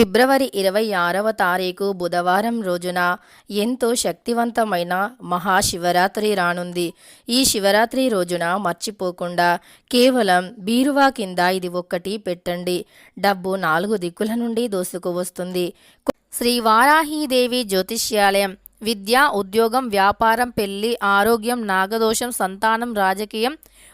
ఫిబ్రవరి ఇరవై ఆరవ తారీఖు బుధవారం రోజున ఎంతో శక్తివంతమైన మహాశివరాత్రి రానుంది. ఈ శివరాత్రి రోజున మర్చిపోకుండా కేవలం బీరువా కింద ఇది ఒక్కటి పెట్టండి. డబ్బు నాలుగు దిక్కుల నుండి దోసుకువస్తుంది శ్రీ వారాహీదేవి జ్యోతిష్యాలయం విద్య ఉద్యోగం వ్యాపారం పెళ్ళి ఆరోగ్యం నాగదోషం సంతానం రాజకీయం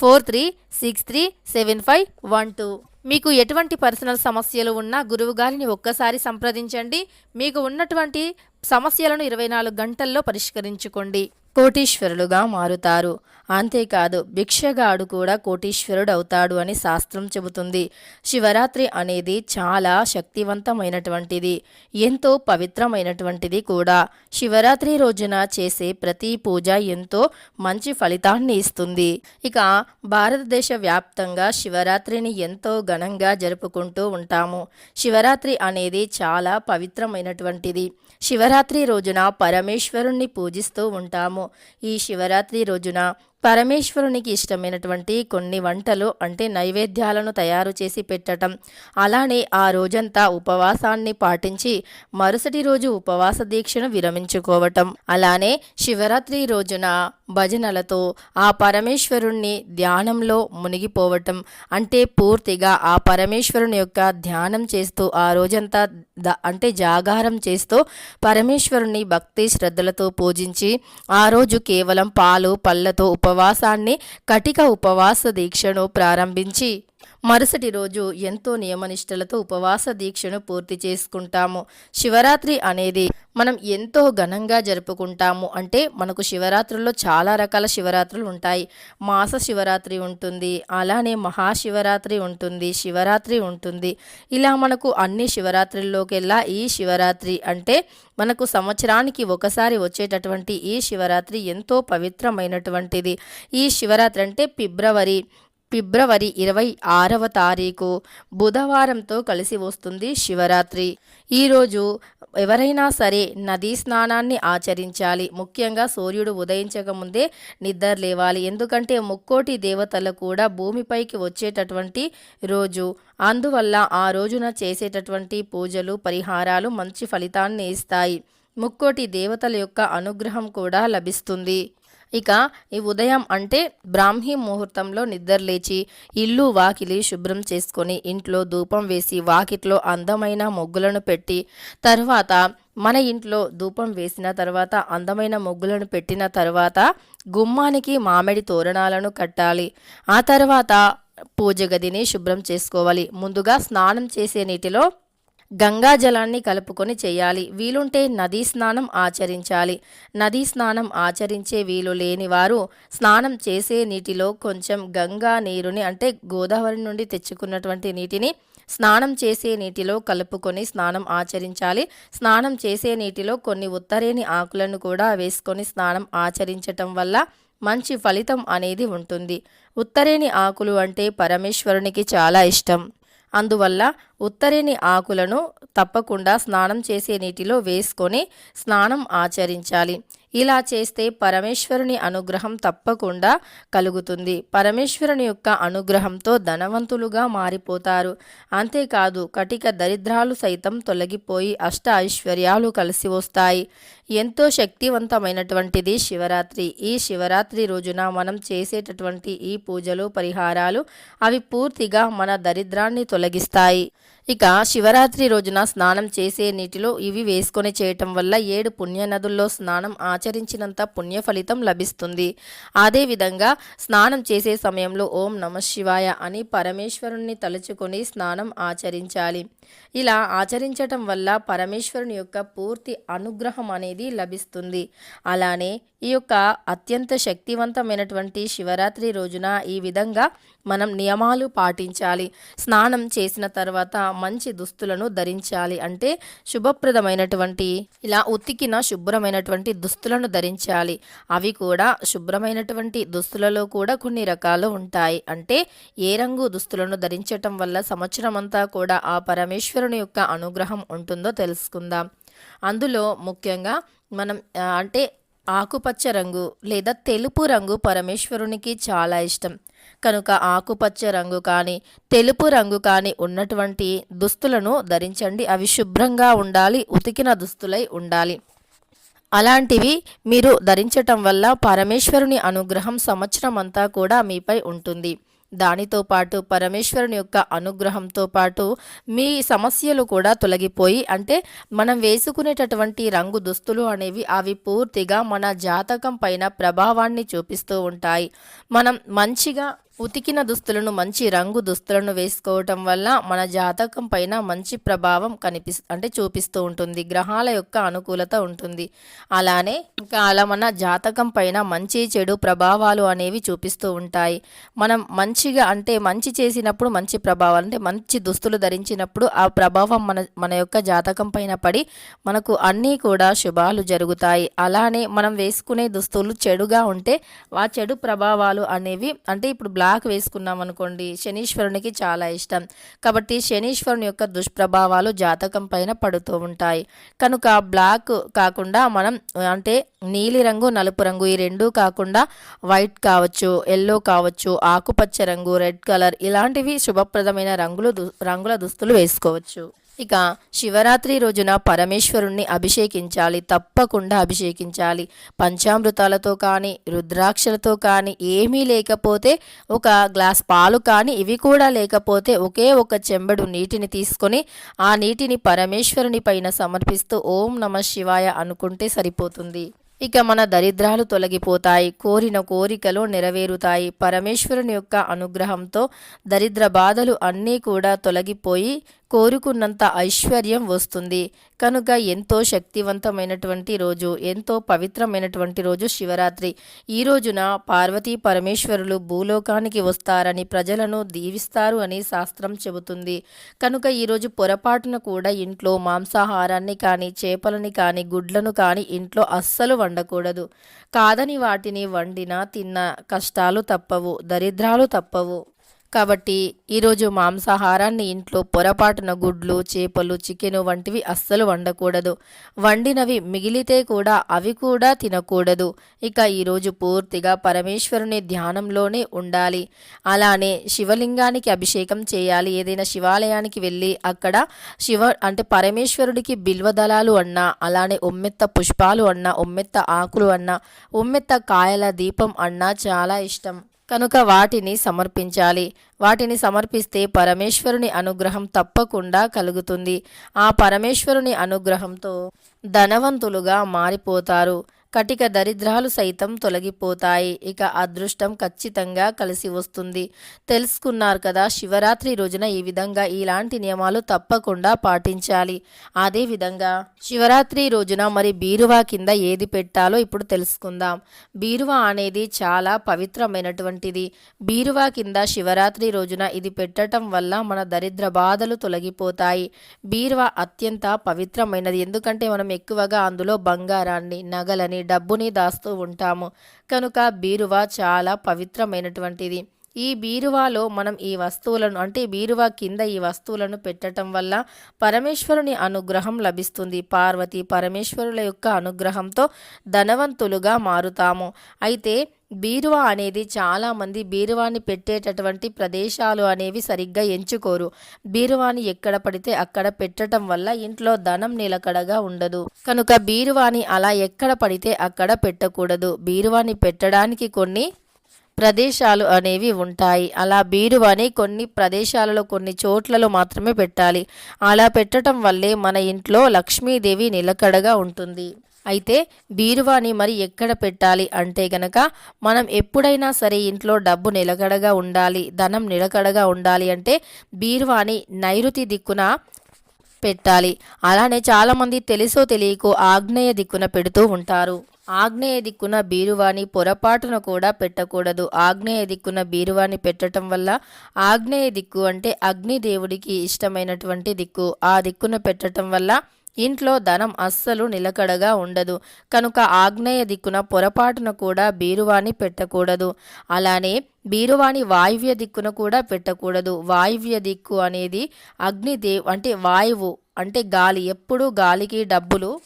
four three six three seven five one two. మీకు ఎటువంటి పర్సనల్ సమస్యలు ఉన్నా గురువు గారిని ఒక్కసారి సంప్రదించండి. మీకు ఉన్నటువంటి సమస్యలను ఇరవై నాలుగు గంటల్లో పరిష్కరించుకోండి. కోటీశ్వరులుగా మారుతారు. అంతేకాదు భిక్షగాడు కూడా కోటీశ్వరుడు అవుతాడు అని శాస్త్రం చెబుతుంది. శివరాత్రి అనేది చాలా శక్తివంతమైనటువంటిది ఎంతో పవిత్రమైనటువంటిది కూడా. శివరాత్రి రోజున చేసే ప్రతి పూజ ఎంతో మంచి ఫలితాన్ని ఇస్తుంది. ఇక భారతదేశ వ్యాప్తంగా శివరాత్రిని ఎంతో ఘనంగా జరుపుకుంటూ ఉంటాము. శివరాత్రి అనేది చాలా పవిత్రమైనటువంటిది. శివరాత్రి రోజున పరమేశ్వరుణ్ణి పూజిస్తూ ఉంటాము. ఈ శివరాత్రి రోజున పరమేశ్వరునికి ఇష్టమైనటువంటి కొన్ని వంటలు అంటే నైవేద్యాలను తయారు చేసి పెట్టటం. అలానే ఆ రోజంతా ఉపవాసాన్ని పాటించి మరుసటి రోజు ఉపవాస దీక్షను విరమించుకోవటం. అలానే శివరాత్రి రోజున భజనలతో ఆ పరమేశ్వరుణ్ణి ధ్యానంలో మునిగిపోవటం. అంటే పూర్తిగా ఆ పరమేశ్వరుని యొక్క ధ్యానం చేస్తూ ఆ రోజంతా అంటే జాగారం చేస్తూ పరమేశ్వరుని భక్తి శ్రద్ధలతో పూజించి ఆ రోజు కేవలం పాలు పళ్ళతో ఉపవాసాన్ని కటిక ఉపవాస దీక్షను ప్రారంభించి మరుసటి రోజు ఎంతో నియమనిష్టలతో ఉపవాస దీక్షను పూర్తి చేసుకుంటాము. శివరాత్రి అనేది మనం ఎంతో ఘనంగా జరుపుకుంటాము. అంటే మనకు శివరాత్రుల్లో చాలా రకాల శివరాత్రులు ఉంటాయి. మాస శివరాత్రి ఉంటుంది. అలానే మహాశివరాత్రి ఉంటుంది. శివరాత్రి ఉంటుంది. ఇలా మనకు అన్ని శివరాత్రుల్లోకెల్లా ఈ శివరాత్రి అంటే మనకు సంవత్సరానికి ఒకసారి వచ్చేటటువంటి ఈ శివరాత్రి ఎంతో పవిత్రమైనటువంటిది. ఈ శివరాత్రి అంటే ఫిబ్రవరి ఫిబ్రవరి ఇరవై ఆరవ తారీఖు బుధవారంతో కలిసి వస్తుంది శివరాత్రి. ఈరోజు ఎవరైనా సరే నదీ స్నానాన్ని ఆచరించాలి. ముఖ్యంగా సూర్యుడు ఉదయించక ముందే నిద్ర లేవాలి. ఎందుకంటే ముక్కోటి దేవతలు కూడా భూమిపైకి వచ్చేటటువంటి రోజు. అందువల్ల ఆ రోజున చేసేటటువంటి పూజలు పరిహారాలు మంచి ఫలితాన్ని ఇస్తాయి. ముక్కోటి దేవతల యొక్క అనుగ్రహం కూడా లభిస్తుంది. ఇక ఈ ఉదయం అంటే బ్రాహ్మీ ముహూర్తంలో నిద్రలేచి ఇల్లు వాకిలి శుభ్రం చేసుకొని ఇంట్లో ధూపం వేసి వాకిట్లో అందమైన ముగ్గులను పెట్టి తర్వాత మన ఇంట్లో ధూపం వేసిన తర్వాత అందమైన ముగ్గులను పెట్టిన తర్వాత గుమ్మానికి మామిడి తోరణాలను కట్టాలి. ఆ తర్వాత పూజ గదిని శుభ్రం చేసుకోవాలి. ముందుగా స్నానం చేసే నీటిలో గంగా జలాన్ని కలుపుకొని చేయాలి. వీలుంటే నదీ స్నానం ఆచరించాలి. నదీ స్నానం ఆచరించే వీలు లేని వారు స్నానం చేసే నీటిలో కొంచెం గంగా నీరుని అంటే గోదావరి నుండి తెచ్చుకున్నటువంటి నీటిని స్నానం చేసే నీటిలో కలుపుకొని స్నానం ఆచరించాలి. స్నానం చేసే నీటిలో కొన్ని ఉత్తరేని ఆకులను కూడా వేసుకొని స్నానం ఆచరించటం వల్ల మంచి ఫలితం అనేది ఉంటుంది. ఉత్తరేని ఆకులు అంటే పరమేశ్వరునికి చాలా ఇష్టం. అందువల్ల ఉత్తరేని ఆకులను తప్పకుండా స్నానం చేసే నీటిలో వేసుకొని స్నానం ఆచరించాలి. ఇలా చేస్తే పరమేశ్వరుని అనుగ్రహం తప్పకుండా కలుగుతుంది. పరమేశ్వరుని యొక్క అనుగ్రహంతో ధనవంతులుగా మారిపోతారు. అంతేకాదు కటిక దరిద్రాలు సైతం తొలగిపోయి అష్ట ఐశ్వర్యాలు కలిసి వస్తాయి. ఎంతో శక్తివంతమైనటువంటిది శివరాత్రి. ఈ శివరాత్రి రోజున మనం చేసేటటువంటి ఈ పూజలు పరిహారాలు అవి పూర్తిగా మన దరిద్రాన్ని తొలగిస్తాయి. ఇక శివరాత్రి రోజున స్నానం చేసే నీటిలో ఇవి వేసుకొని చేయటం వల్ల ఏడు పుణ్య నదుల్లో స్నానం ఆచరించినంత పుణ్య ఫలితం లభిస్తుంది అదేవిధంగా స్నానం చేసే సమయంలో ఓం నమ శివాయ అని పరమేశ్వరుణ్ణి తలుచుకొని స్నానం ఆచరించాలి. ఇలా ఆచరించటం వల్ల పరమేశ్వరుని యొక్క పూర్తి అనుగ్రహం అనేది లభిస్తుంది. అలానే ఈ యొక్క అత్యంత శక్తివంతమైనటువంటి శివరాత్రి రోజున ఈ విధంగా మనం నియమాలు పాటించాలి. స్నానం చేసిన తర్వాత మంచి దుస్తులను ధరించాలి అంటే శుభప్రదమైనటువంటి ఇలా ఉతికిన శుభ్రమైనటువంటి దుస్తులను ధరించాలి. అవి కూడా శుభ్రమైనటువంటి దుస్తులలో కూడా కొన్ని రకాలు ఉంటాయి. అంటే ఏ రంగు దుస్తులను ధరించటం వల్ల సంవత్సరం అంతా కూడా ఆ పరమేశ్వరుని యొక్క అనుగ్రహం ఉంటుందో తెలుసుకుందాం. అందులో ముఖ్యంగా మనం అంటే ఆకుపచ్చ రంగు లేదా తెలుపు రంగు పరమేశ్వరునికి చాలా ఇష్టం. కనుక ఆకుపచ్చ రంగు కానీ తెలుపు రంగు కానీ ఉన్నటువంటి దుస్తులను ధరించండి. అవి శుభ్రంగా ఉండాలి ఉతికిన దుస్తులై ఉండాలి. అలాంటివి మీరు ధరించటం వల్ల పరమేశ్వరుని అనుగ్రహం సంవత్సరం అంతా కూడా మీపై ఉంటుంది. దానితో పాటు పరమేశ్వరుని యొక్క అనుగ్రహంతో పాటు మీ సమస్యలు కూడా తొలగిపోయి అంటే మనం వేసుకునేటటువంటి రంగు దుస్తులు అనేవి అవి పూర్తిగా మన జాతకం పైన ప్రభావాన్ని చూపిస్తూ ఉంటాయి. మనం మంచిగా ఉతికిన దుస్తులను మంచి రంగు దుస్తులను వేసుకోవటం వల్ల మన జాతకం పైన మంచి ప్రభావం కనిపిస్ అంటే చూపిస్తూ ఉంటుంది. గ్రహాల యొక్క అనుకూలత ఉంటుంది. అలానే ఇంకా అలా మన జాతకం పైన మంచి చెడు ప్రభావాలు అనేవి చూపిస్తూ ఉంటాయి. మనం మంచిగా అంటే మంచి చేసినప్పుడు మంచి ప్రభావాలు అంటే మంచి దుస్తులు ధరించినప్పుడు ఆ ప్రభావం మన మన యొక్క జాతకం పైన పడి మనకు అన్నీ కూడా శుభాలు జరుగుతాయి. అలానే మనం వేసుకునే దుస్తులు చెడుగా ఉంటే ఆ చెడు ప్రభావాలు అనేవి అంటే ఇప్పుడు బ్లాక్ వేసుకున్నాం అనుకోండి శనీశ్వరునికి చాలా ఇష్టం. కాబట్టి శనీశ్వరుని యొక్క దుష్ప్రభావాలు జాతకం పైన పడుతూ ఉంటాయి. కనుక బ్లాక్ కాకుండా మనం అంటే నీలి రంగు నలుపు రంగు ఈ రెండు కాకుండా వైట్ కావచ్చు ఎల్లో కావచ్చు ఆకుపచ్చ రంగు రెడ్ కలర్ ఇలాంటివి శుభప్రదమైన రంగులు దు- రంగుల దుస్తులు వేసుకోవచ్చు. ఇక శివరాత్రి రోజున పరమేశ్వరుణ్ణి అభిషేకించాలి తప్పకుండా అభిషేకించాలి. పంచామృతాలతో కానీ రుద్రాక్షలతో కానీ ఏమీ లేకపోతే ఒక గ్లాస్ పాలు కానీ ఇవి కూడా లేకపోతే ఒకే ఒక చెంబడు నీటిని తీసుకొని ఆ నీటిని పరమేశ్వరుని పైన సమర్పిస్తూ ఓం నమ శివాయ అనుకుంటే సరిపోతుంది. ఇక మన దరిద్రాలు తొలగిపోతాయి కోరిన కోరికలు నెరవేరుతాయి. పరమేశ్వరుని యొక్క అనుగ్రహంతో దరిద్ర బాధలు అన్నీ కూడా తొలగిపోయి కోరుకున్నంత ఐశ్వర్యం వస్తుంది. కనుక ఎంతో శక్తివంతమైనటువంటి రోజు ఎంతో పవిత్రమైనటువంటి రోజు శివరాత్రి. ఈ రోజున పార్వతీ పరమేశ్వరులు భూలోకానికి వస్తారని ప్రజలను దీవిస్తారు అని శాస్త్రం చెబుతుంది. కనుక ఈరోజు పొరపాటున కూడా ఇంట్లో మాంసాహారాన్ని కానీ చేపలని కానీ గుడ్లను కానీ ఇంట్లో అస్సలు వండకూడదు. కాదని వాటిని వండినా తిన్న కష్టాలు తప్పవు దరిద్రాలు తప్పవు. కాబట్టి ఈరోజు మాంసాహారాన్ని ఇంట్లో పొరపాటున గుడ్లు చేపలు చికెను వంటివి అస్సలు వండకూడదు. వండినవి మిగిలితే కూడా అవి కూడా తినకూడదు. ఇక ఈరోజు పూర్తిగా పరమేశ్వరుని ధ్యానంలోనే ఉండాలి. అలానే శివలింగానికి అభిషేకం చేయాలి. ఏదైనా శివాలయానికి వెళ్ళి అక్కడ శివ అంటే పరమేశ్వరుడికి బిల్వదళాలు అన్నా అలానే ఉమ్మెత్త పుష్పాలు అన్నా ఉమ్మెత్త ఆకులు అన్నా ఉమ్మెత్త కాయల దీపం అన్నా చాలా ఇష్టం. కనుక వాటిని సమర్పించాలి. వాటిని సమర్పిస్తే పరమేశ్వరుని అనుగ్రహం తప్పకుండా కలుగుతుంది. ఆ పరమేశ్వరుని అనుగ్రహంతో ధనవంతులుగా మారిపోతారు. కటిక దరిద్రాలు సైతం తొలగిపోతాయి. ఇక అదృష్టం ఖచ్చితంగా కలిసి వస్తుంది. తెలుసుకున్నారు కదా శివరాత్రి రోజున ఈ విధంగా ఇలాంటి నియమాలు తప్పకుండా పాటించాలి. అదే విధంగా శివరాత్రి రోజున మరి బీరువా కింద ఏది పెట్టాలో ఇప్పుడు తెలుసుకుందాం. బీరువా అనేది చాలా పవిత్రమైనటువంటిది. బీరువా కింద శివరాత్రి రోజున ఇది పెట్టడం వల్ల మన దరిద్ర బాధలు తొలగిపోతాయి. బీరువా అత్యంత పవిత్రమైనది. ఎందుకంటే మనం ఎక్కువగా అందులో బంగారాన్ని నగలని డబ్బుని దాస్తూ ఉంటాము. కనుక బీరువా చాలా పవిత్రమైనటువంటిది. ఈ బీరువాలో మనం ఈ వస్తువులను అంటే బీరువా కింద ఈ వస్తువులను పెట్టడం వల్ల పరమేశ్వరుని అనుగ్రహం లభిస్తుంది. పార్వతి పరమేశ్వరుల యొక్క అనుగ్రహంతో ధనవంతులుగా మారుతాము. అయితే బీరువా అనేది చాలామంది బీరువాని పెట్టేటటువంటి ప్రదేశాలు అనేవి సరిగ్గా ఎంచుకోరు. బీరువాని ఎక్కడ పడితే అక్కడ పెట్టడం వల్ల ఇంట్లో ధనం నిలకడగా ఉండదు. కనుక బీరువాని అలా ఎక్కడ పడితే అక్కడ పెట్టకూడదు. బీరువాని పెట్టడానికి కొన్ని ప్రదేశాలు అనేవి ఉంటాయి. అలా బీరువాని కొన్ని ప్రదేశాలలో కొన్ని చోట్లలో మాత్రమే పెట్టాలి. అలా పెట్టడం వల్లే మన ఇంట్లో లక్ష్మీదేవి నిలకడగా ఉంటుంది. అయితే బీరువాని మరి ఎక్కడ పెట్టాలి అంటే గనక మనం ఎప్పుడైనా సరే ఇంట్లో డబ్బు నిలకడగా ఉండాలి ధనం నిలకడగా ఉండాలి అంటే బీరువాని నైరుతి దిక్కున పెట్టాలి. అలానే చాలామంది తెలుసో తెలియకో ఆగ్నేయ దిక్కున పెడుతూ ఉంటారు. ఆగ్నేయ దిక్కున బీరువాని పొరపాటున కూడా పెట్టకూడదు. ఆగ్నేయ దిక్కున బీరువాని పెట్టడం వల్ల ఆగ్నేయ దిక్కు అంటే అగ్నిదేవుడికి ఇష్టమైనటువంటి దిక్కు. ఆ దిక్కున పెట్టడం వల్ల ఇంట్లో ధనం అస్సలు నిలకడగా ఉండదు. కనుక ఆగ్నేయ దిక్కున పొరపాటున కూడా బీరువాని పెట్టకూడదు. అలానే బీరువాని వాయువ్య దిక్కున కూడా పెట్టకూడదు. వాయువ్య దిక్కు అనేది అగ్నిదేవ్ అంటే వాయువు అంటే గాలి. ఎప్పుడూ గాలికి డబ్బులు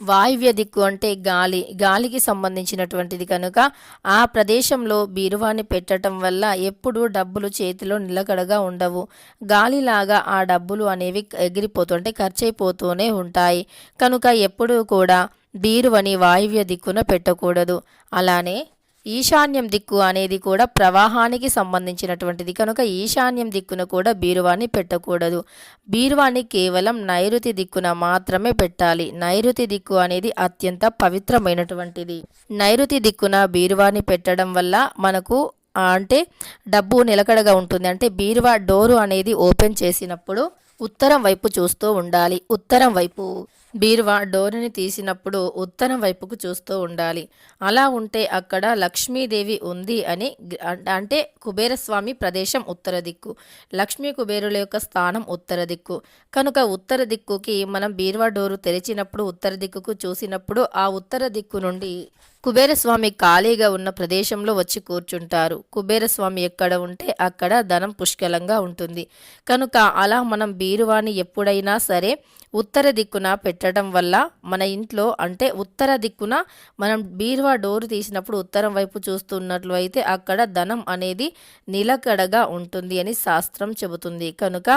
వాయువ్య దిక్కు అంటే గాలి గాలికి సంబంధించినటువంటిది కనుక ఆ ప్రదేశంలో బీరువాని పెట్టడం వల్ల ఎప్పుడూ డబ్బులు చేతిలో నిలకడగా ఉండవు. గాలిలాగా ఆ డబ్బులు అనేవి ఎగిరిపోతుంటే ఖర్చయిపోతూనే ఉంటాయి. కనుక ఎప్పుడూ కూడా బీరువని వాయువ్య దిక్కున పెట్టకూడదు. అలానే ఈశాన్యం దిక్కు అనేది కూడా ప్రవాహానికి సంబంధించినటువంటిది. కనుక ఈశాన్యం దిక్కున కూడా బీరువాని పెట్టకూడదు. బీరువాని కేవలం నైరుతి దిక్కున మాత్రమే పెట్టాలి. నైరుతి దిక్కు అనేది అత్యంత పవిత్రమైనటువంటిది. నైరుతి దిక్కున బీరువాని పెట్టడం వల్ల మనకు అంటే డబ్బు నిలకడగా ఉంటుంది. అంటే బీరువా డోరు అనేది ఓపెన్ చేసినప్పుడు ఉత్తరం వైపు చూస్తూ ఉండాలి. ఉత్తరం వైపు బీరువా డోరుని తీసినప్పుడు ఉత్తరం వైపుకు చూస్తూ ఉండాలి. అలా ఉంటే అక్కడ లక్ష్మీదేవి ఉంది అని అంటే కుబేరస్వామి ప్రదేశం ఉత్తర దిక్కు. లక్ష్మీ కుబేరుల యొక్క స్థానం ఉత్తర దిక్కు. కనుక ఉత్తర దిక్కుకి మనం బీరువా డోరు తెరిచినప్పుడు ఉత్తర దిక్కుకు చూసినప్పుడు ఆ ఉత్తర దిక్కు నుండి కుబేరస్వామి ఖాళీగా ఉన్న ప్రదేశంలో వచ్చి కూర్చుంటారు. కుబేరస్వామి ఎక్కడ ఉంటే అక్కడ ధనం పుష్కలంగా ఉంటుంది. కనుక అలా మనం బీరువాని ఎప్పుడైనా సరే ఉత్తర దిక్కున పెట్టడం వల్ల మన ఇంట్లో అంటే ఉత్తర దిక్కున మనం బీరువా డోరు తీసినప్పుడు ఉత్తరం వైపు చూస్తున్నట్లు అయితే అక్కడ ధనం అనేది నిలకడగా ఉంటుంది అని శాస్త్రం చెబుతుంది. కనుక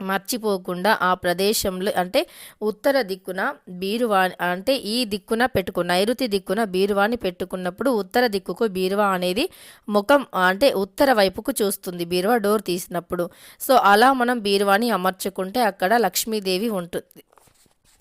మర్చిపోకుండా ఆ ప్రదేశంలో అంటే ఉత్తర దిక్కున బీరువా అంటే ఈ దిక్కున పెట్టుకున్న నైరుతి దిక్కున బీరువాని పెట్టుకున్నప్పుడు ఉత్తర దిక్కుకు బీరువా అనేది ముఖం అంటే ఉత్తర వైపుకు చూస్తుంది బీరువా డోర్ తీసినప్పుడు. సో అలా మనం బీరువాని అమర్చుకుంటే అక్కడ లక్ష్మీదేవి ఉంటుంది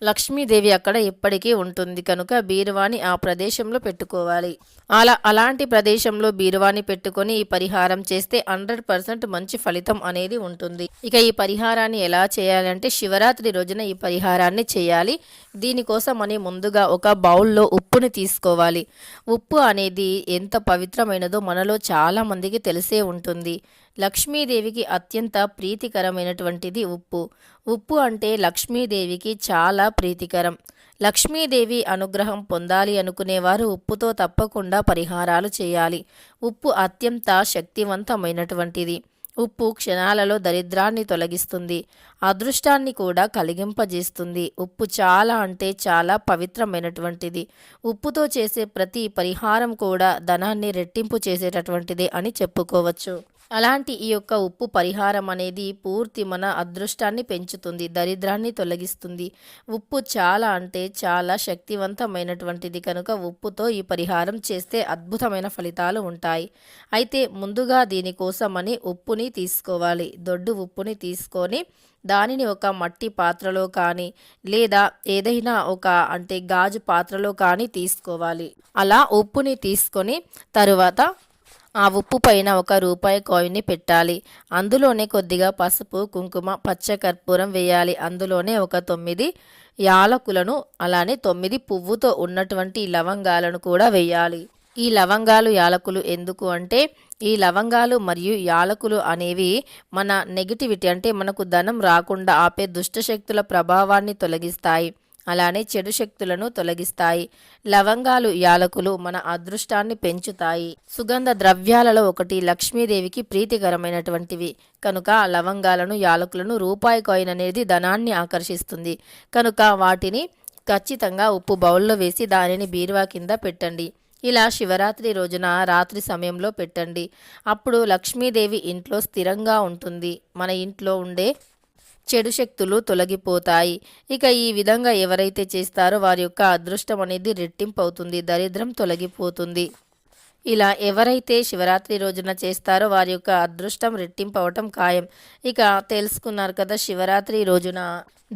లక్ష్మీదేవి అక్కడ ఇప్పటికీ ఉంటుంది. కనుక బీరువాని ఆ ప్రదేశంలో పెట్టుకోవాలి. అలా అలాంటి ప్రదేశంలో బీరువాని పెట్టుకొని ఈ పరిహారం చేస్తే హండ్రెడ్ పర్సెంట్ మంచి ఫలితం అనేది ఉంటుంది. ఇక ఈ పరిహారాన్ని ఎలా చేయాలంటే శివరాత్రి రోజున ఈ పరిహారాన్ని చేయాలి. దీనికోసం అని ముందుగా ఒక బౌల్లో ఉప్పుని తీసుకోవాలి. ఉప్పు అనేది ఎంత పవిత్రమైనదో మనలో చాలా మందికి తెలిసే ఉంటుంది. లక్ష్మీదేవికి అత్యంత ప్రీతికరమైనటువంటిది ఉప్పు. ఉప్పు అంటే లక్ష్మీదేవికి చాలా ప్రీతికరం. లక్ష్మీదేవి అనుగ్రహం పొందాలి అనుకునేవారు ఉప్పుతో తప్పకుండా పరిహారాలు చేయాలి. ఉప్పు అత్యంత శక్తివంతమైనటువంటిది. ఉప్పు క్షణాలలో దరిద్రాన్ని తొలగిస్తుంది. అదృష్టాన్ని కూడా కలిగింపజేస్తుంది. ఉప్పు చాలా అంటే చాలా పవిత్రమైనటువంటిది. ఉప్పుతో చేసే ప్రతి పరిహారం కూడా ధనాన్ని రెట్టింపు చేసేటటువంటిదే అని చెప్పుకోవచ్చు. అలాంటి ఈ యొక్క ఉప్పు పరిహారం అనేది పూర్తి మన అదృష్టాన్ని పెంచుతుంది దరిద్రాన్ని తొలగిస్తుంది. ఉప్పు చాలా అంటే చాలా శక్తివంతమైనటువంటిది కనుక ఉప్పుతో ఈ పరిహారం చేస్తే అద్భుతమైన ఫలితాలు ఉంటాయి. అయితే ముందుగా దీనికోసమని ఉప్పుని తీసుకోవాలి. దొడ్డు ఉప్పుని తీసుకొని దానిని ఒక మట్టి పాత్రలో కానీ లేదా ఏదైనా ఒక అంటే గాజు పాత్రలో కానీ తీసుకోవాలి. అలా ఉప్పుని తీసుకొని తరువాత ఆ ఉప్పు పైన ఒక రూపాయి కాయిన్ని పెట్టాలి. అందులోనే కొద్దిగా పసుపు కుంకుమ పచ్చ కర్పూరం వేయాలి. అందులోనే ఒక తొమ్మిది యాలకులను అలానే తొమ్మిది పువ్వుతో ఉన్నటువంటి లవంగాలను కూడా వేయాలి. ఈ లవంగాలు యాలకులు ఎందుకు అంటే ఈ లవంగాలు మరియు యాలకులు అనేవి మన నెగిటివిటీ అంటే మనకు ధనం రాకుండా ఆపే దుష్టశక్తుల ప్రభావాన్ని తొలగిస్తాయి. అలానే చెడు శక్తులను తొలగిస్తాయి. లవంగాలు యాలకులు మన అదృష్టాన్ని పెంచుతాయి. సుగంధ ద్రవ్యాలలో ఒకటి లక్ష్మీదేవికి ప్రీతికరమైనటువంటివి. కనుక లవంగాలను యాలకులను రూపాయి కాయిన్ అనేది ధనాన్ని ఆకర్షిస్తుంది. కనుక వాటిని ఖచ్చితంగా ఉప్పు బౌల్లో వేసి దానిని బీరువా కింద పెట్టండి. ఇలా శివరాత్రి రోజున రాత్రి సమయంలో పెట్టండి. అప్పుడు లక్ష్మీదేవి ఇంట్లో స్థిరంగా ఉంటుంది. మన ఇంట్లో ఉండే చెడు శక్తులు తొలగిపోతాయి. ఇక ఈ విధంగా ఎవరైతే చేస్తారో వారి యొక్క అదృష్టం అనేది రెట్టింపు అవుతుంది దరిద్రం తొలగిపోతుంది. ఇలా ఎవరైతే శివరాత్రి రోజున చేస్తారో వారి యొక్క అదృష్టం రెట్టింపు అవటం ఖాయం. ఇక తెలుసుకున్నారు కదా శివరాత్రి రోజున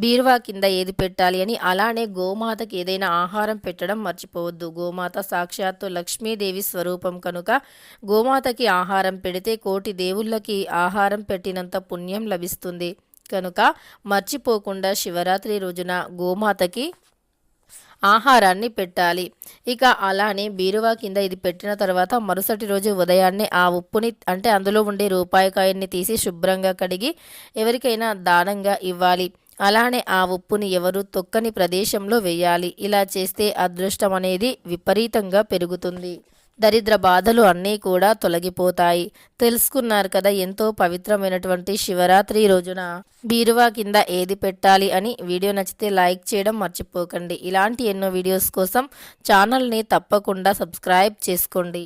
బీరువా కింద ఏది పెట్టాలి అని అలానే గోమాతకి ఏదైనా ఆహారం పెట్టడం మర్చిపోవద్దు. గోమాత సాక్షాత్తు లక్ష్మీదేవి స్వరూపం కనుక గోమాతకి ఆహారం పెడితే కోటి దేవుళ్ళకి ఆహారం పెట్టినంత పుణ్యం లభిస్తుంది. కనుక మర్చిపోకుండా శివరాత్రి రోజున గోమాతకి ఆహారాన్ని పెట్టాలి. ఇక అలానే బీరువా కింద ఇది పెట్టిన తర్వాత మరుసటి రోజు ఉదయాన్నే ఆ ఉప్పుని అంటే అందులో ఉండే రూపాయికాయన్ని తీసి శుభ్రంగా కడిగి ఎవరికైనా దానంగా ఇవ్వాలి. అలానే ఆ ఉప్పుని ఎవరు తొక్కని ప్రదేశంలో వేయాలి. ఇలా చేస్తే అదృష్టం అనేది విపరీతంగా పెరుగుతుంది. దరిద్ర బాధలు అన్నీ కూడా తొలగిపోతాయి. తెలుసుకున్నారు కదా ఎంతో పవిత్రమైనటువంటి శివరాత్రి రోజున బీరువా కింద ఏది పెట్టాలి అని వీడియో నచ్చితే లైక్ చేయడం మర్చిపోకండి. ఇలాంటి ఎన్నో వీడియోస్ కోసం ఛానల్ని తప్పకుండా సబ్స్క్రైబ్ చేసుకోండి.